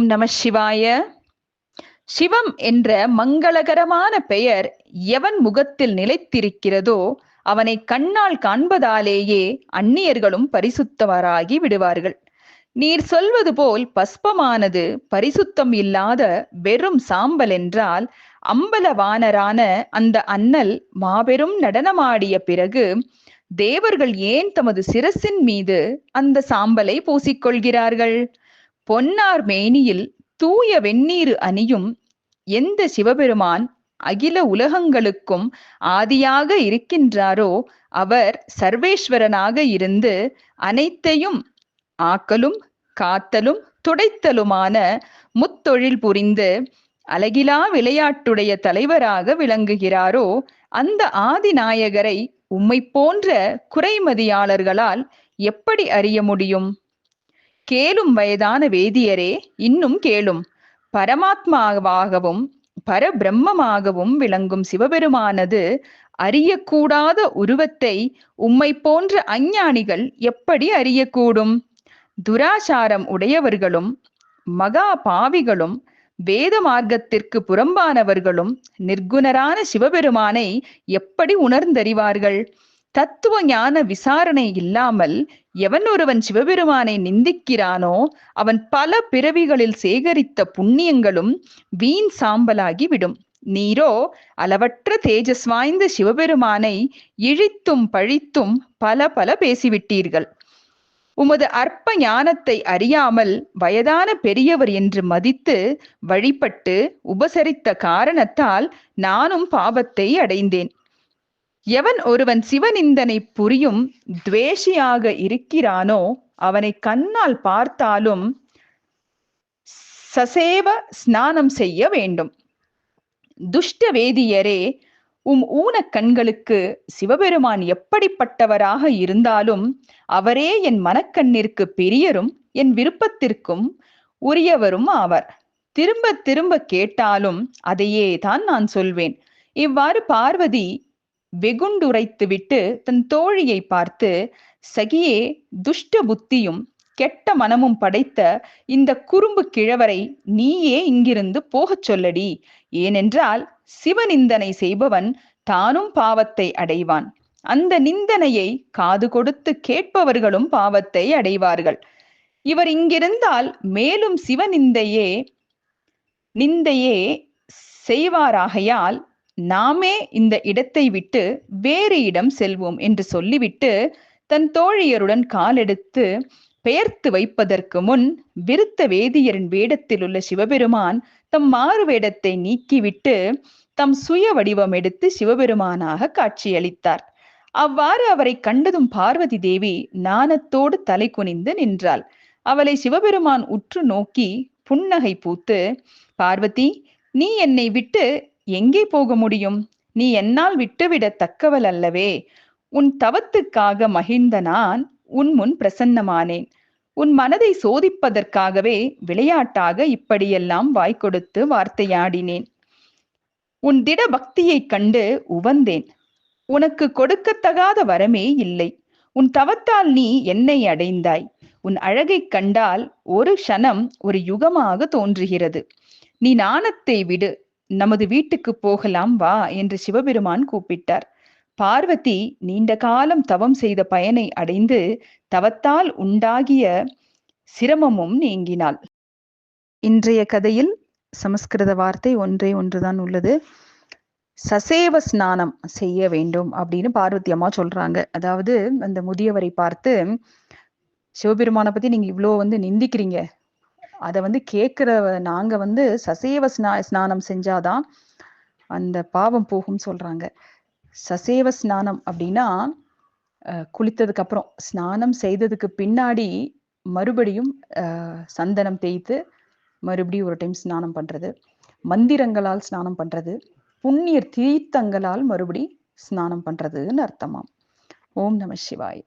ஓம் நம சிவாய. சிவம் என்ற மங்களகரமான பெயர் எவன் முகத்தில் நிலைத்திருக்கிறதோ அவனை கண்ணால் காண்பதாலேயே அந்நியர்களும் பரிசுத்தவராகி விடுவார்கள். நீர் சொல்வது போல் பஸ்பமானது பரிசுத்தம் இல்லாத வெறும் சாம்பல் என்றால் அம்பலவானரான அந்த அண்ணல் மாபெரும் நடனமாடிய பிறகு தேவர்கள் ஏன் தமது சிரசின் மீது அந்த சாம்பலை பூசிக்கொள்கிறார்கள்? பொன்னார் மேனியில் தூய வெந்நீர் அணியும் எந்த சிவபெருமான் அகில உலகங்களுக்கும் ஆதியாக இருக்கின்றாரோ அவர் சர்வேஸ்வரனாக இருந்து அனைத்தையும் ஆக்கலும் காத்தலும் துடைத்தலுமான முத்தொழில் புரிந்து அழகிலா விளையாட்டுடைய தலைவராக விளங்குகிறாரோ அந்த ஆதிநாயகரை உம்மை போன்ற குறைமதியாளர்களால் எப்படி அறிய முடியும்? கேளும் வயதான வேதியரே இன்னும் கேளும். பரமாத்மாவாகவும் பரபிரம்மமாகவும் விளங்கும் சிவபெருமானது அறியக்கூடாத உருவத்தை உம்மை போன்ற அஞ்ஞானிகள் எப்படி அறியக்கூடும்? துராசாரம் உடையவர்களும் மகா பாவிகளும் வேத மார்க்கத்திற்கு புறம்பானவர்களும் நிர்குணரான சிவபெருமானை எப்படி உணர்ந்தறிவார்கள்? தத்துவ ஞான விசாரணை இல்லாமல் எவன் ஒருவன் சிவபெருமானை நிந்திக்கிறானோ அவன் பல பிறவிகளில் சேகரித்த புண்ணியங்களும் வீண் சாம்பலாகி விடும். நீரோ அளவற்ற தேஜஸ் வாய்ந்த சிவபெருமானை இழித்தும் பழித்தும் பல பல பேசிவிட்டீர்கள். உமது அற்ப ஞானத்தை அறியாமல் வயதான பெரியவர் என்று மதித்து வழிபட்டு உபசரித்த காரணத்தால் நானும் பாபத்தை அடைந்தேன். எவன் ஒருவன் சிவனிந்தனை புரியும் துவேஷியாக இருக்கிறானோ அவனை கண்ணால் பார்த்தாலும் சசேவ ஸ்நானம் செய்ய வேண்டும். துஷ்ட வேதியரே உம் ஊன கண்களுக்கு சிவபெருமான் எப்படிப்பட்டவராக இருந்தாலும் அவரே என் மனக்கண்ணிற்கு பெரியரும் என் விருப்பத்திற்கும் உரியவரும் ஆவர். திரும்ப திரும்ப கேட்டாலும் அதையே தான் நான் சொல்வேன். இவ்வாறு பார்வதி வெகுண்டுரைத்துவிட்டு தன் தோழியை பார்த்து சகியே துஷ்ட புத்தியும் கெட்ட மனமும் படைத்த இந்த குறும்பு கிழவரை நீயே இங்கிருந்து போகச் சொல்லடி. ஏனென்றால் சிவநிந்தனை செய்பவன் தானும் பாவத்தை அடைவான். அந்த நிந்தனையை காது கொடுத்து கேட்பவர்களும் பாவத்தை அடைவார்கள். இவர் இங்கிருந்தால் மேலும் சிவநிந்தையே நிந்தையே செய்வாராகையால் நாமே இந்த இடத்தை விட்டு வேறு இடம் செல்வோம் என்று சொல்லிவிட்டு தன் தோழியருடன் காலெடுத்து பெயர்த்து வைப்பதற்கு முன் விருத்த வேதியரின் வேடத்தில் உள்ள சிவபெருமான் தம் மாறு வேடத்தை நீக்கிவிட்டு தம் சுய வடிவம் எடுத்து சிவபெருமானாக காட்சியளித்தார். அவ்வாறு அவரை கண்டதும் பார்வதி தேவி நாணத்தோடு தலை குனிந்து நின்றாள். அவளை சிவபெருமான் உற்று நோக்கி புன்னகை பூத்து பார்வதி நீ என்னை விட்டு எங்கே போக முடியும்? நீ என்னால் விட்டுவிடத் தக்கவள் அல்லவே. உன் தவத்துக்காக மகிழ்ந்த நான் உன் முன் பிரசன்னமானேன். உன் மனதை சோதிப்பதற்காகவே விளையாட்டாக இப்படியெல்லாம் வாய் கொடுத்து வார்த்தையாடினேன். உன் திட பக்தியைக் கண்டு உவந்தேன். உனக்கு கொடுக்கத்தகாத வரமே இல்லை. உன் தவத்தால் நீ என்னை அடைந்தாய். உன் அழகைக் கண்டால் ஒரு க்ஷணம் ஒரு யுகமாக தோன்றுகிறது. நீ நாணத்தை விடு. நமது வீட்டுக்கு போகலாம் வா என்று சிவபெருமான் கூப்பிட்டார். பார்வதி நீண்ட காலம் தவம் செய்த பயனை அடைந்து தவத்தால் உண்டாகிய சிரமமும் நீங்கினாள். இன்றைய கதையில் சமஸ்கிருத வார்த்தை ஒன்றே ஒன்றுதான் உள்ளது. சசேவ ஸ்நானம் செய்ய வேண்டும் அப்படின்னு பார்வதி அம்மா சொல்றாங்க. அதாவது அந்த முதியவரை பார்த்து சிவபெருமானை பத்தி நீங்க இவ்வளோ வந்து நிந்திக்கிறீங்க. அதை வந்து கேட்கிற நாங்க வந்து சசேவ ஸ்நா ஸ்நானம் செஞ்சாதான் அந்த பாவம் போகும் சொல்றாங்க. சசேவ ஸ்நானம் அப்படின்னா குளித்ததுக்கு அப்புறம் ஸ்நானம் செய்ததுக்கு பின்னாடி மறுபடியும் சந்தனம் தேய்த்து மறுபடியும் ஒரு டைம் ஸ்நானம் பண்றது. மந்திரங்களால் ஸ்நானம் பண்றது. புண்ணிய தீர்த்தங்களால் மறுபடி ஸ்நானம் பண்றதுன்னு அர்த்தமாம். ஓம் நம சிவாய்.